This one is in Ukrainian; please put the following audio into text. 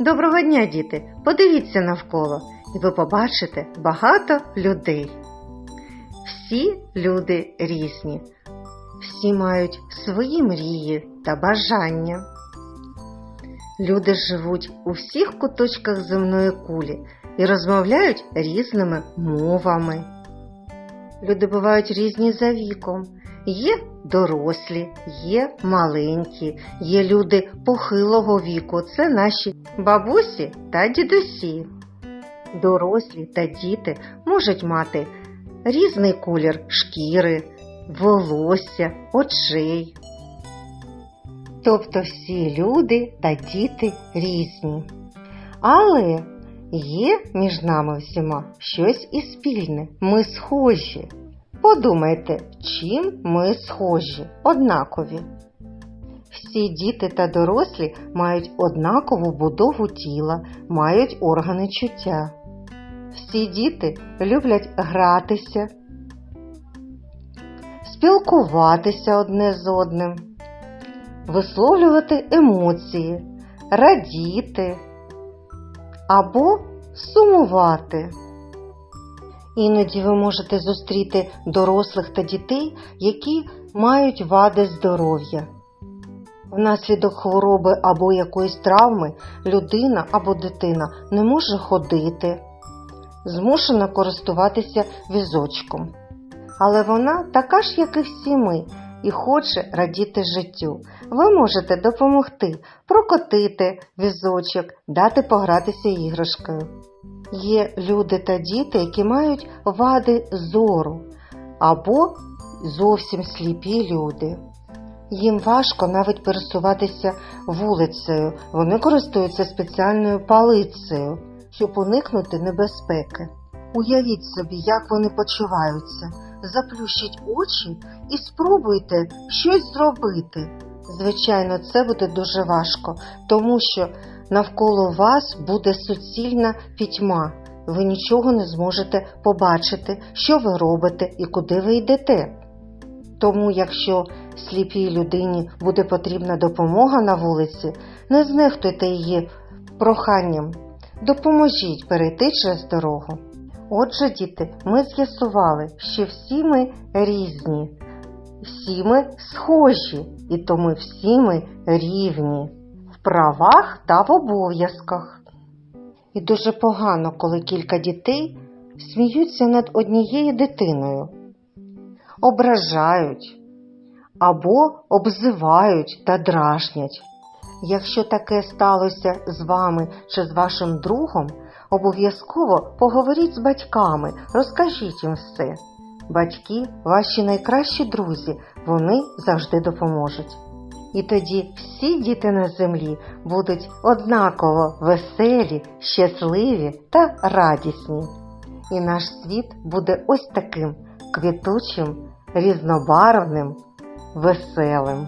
Доброго дня, діти! Подивіться навколо, і ви побачите багато людей. Всі люди різні, всі мають свої мрії та бажання. Люди живуть у всіх куточках земної кулі і розмовляють різними мовами. Люди бувають різні за віком. Є дорослі, є маленькі, є люди похилого віку. Це наші бабусі та дідусі. Дорослі та діти можуть мати різний колір шкіри, волосся, очей. Тобто всі люди та діти різні. Але є між нами всіма щось і спільне. Ми схожі. Подумайте, чим ми схожі, однакові. Всі діти та дорослі мають однакову будову тіла, мають органи чуття. Всі діти люблять гратися, спілкуватися одне з одним, висловлювати емоції, радіти або сумувати. Іноді ви можете зустріти дорослих та дітей, які мають вади здоров'я. Внаслідок хвороби або якоїсь травми людина або дитина не може ходити, змушена користуватися візочком. Але вона така ж, як і всі ми, і хоче радіти життю. Ви можете допомогти прокотити візочок, дати погратися іграшкою. Є люди та діти, які мають вади зору або зовсім сліпі люди. Їм важко навіть пересуватися вулицею, вони користуються спеціальною палицею, щоб уникнути небезпеки. Уявіть собі, як вони почуваються. Заплющіть очі і спробуйте щось зробити. Звичайно, це буде дуже важко, тому що навколо вас буде суцільна пітьма. Ви нічого не зможете побачити, що ви робите і куди ви йдете. Тому, якщо сліпій людині буде потрібна допомога на вулиці, не знехтуйте її проханням, допоможіть перейти через дорогу. Отже, діти, ми з'ясували, що всі ми різні, всі ми схожі, і тому всі ми рівні в правах та в обов'язках. І дуже погано, коли кілька дітей сміються над однією дитиною, ображають або обзивають та дражнять. Якщо таке сталося з вами чи з вашим другом, обов'язково поговоріть з батьками, розкажіть їм все. Батьки ваші найкращі друзі, вони завжди допоможуть. І тоді всі діти на землі будуть однаково веселі, щасливі та радісні. І наш світ буде ось таким квітучим, різнобарвним, веселим.